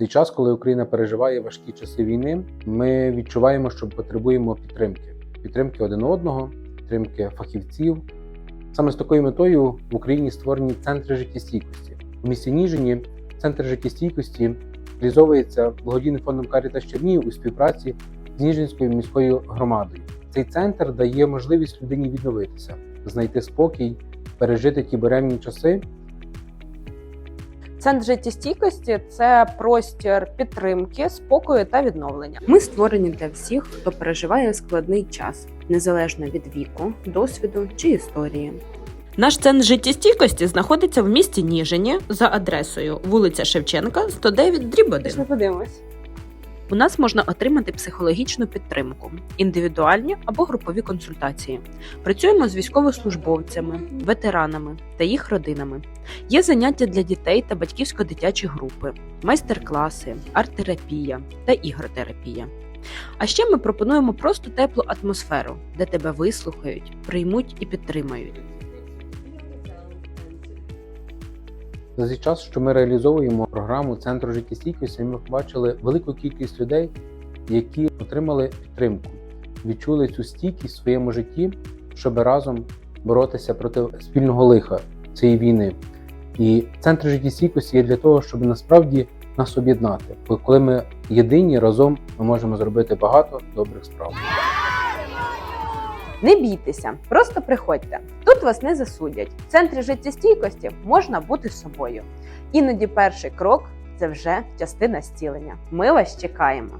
цей час, коли Україна переживає важкі часи війни, ми відчуваємо, що потребуємо підтримки, підтримки один одного, підтримки фахівців. Саме з такою метою в Україні створені центри життєстійкості. У місті Ніжині центр життєстійкості реалізовується благодійним фондом Карітас Чернігів у співпраці з Ніжинською міською громадою. Цей центр дає можливість людині відновитися, знайти спокій, пережити ті буремні часи Центр життєстійкості це простір підтримки, спокою та відновлення. Ми створені для всіх, хто переживає складний час, незалежно від віку, досвіду чи історії. Наш центр життєстійкості знаходиться в місті Ніжині за адресою вулиця Шевченка, 109, дріб 1. Пішли подивимось. У нас можна отримати психологічну підтримку, індивідуальні або групові консультації. Працюємо з військовослужбовцями, ветеранами та їх родинами. Є заняття для дітей та батьківсько-дитячі групи, майстер-класи, арт-терапія та ігротерапія. А ще ми пропонуємо просто теплу атмосферу, де тебе вислухають, приймуть і підтримають. За цей час, що ми реалізовуємо програму Центру життєстійкості, ми побачили велику кількість людей, які отримали підтримку, відчули цю стійкість в своєму житті, щоб разом боротися проти спільного лиха цієї війни. І центр життєстійкості є для того, щоб насправді нас об'єднати. Бо коли ми єдині разом, ми можемо зробити багато добрих справ. Не бійтеся, просто приходьте. Тут вас не засудять. В центрі життєстійкості можна бути собою. Іноді перший крок це вже частина зцілення. Ми вас чекаємо.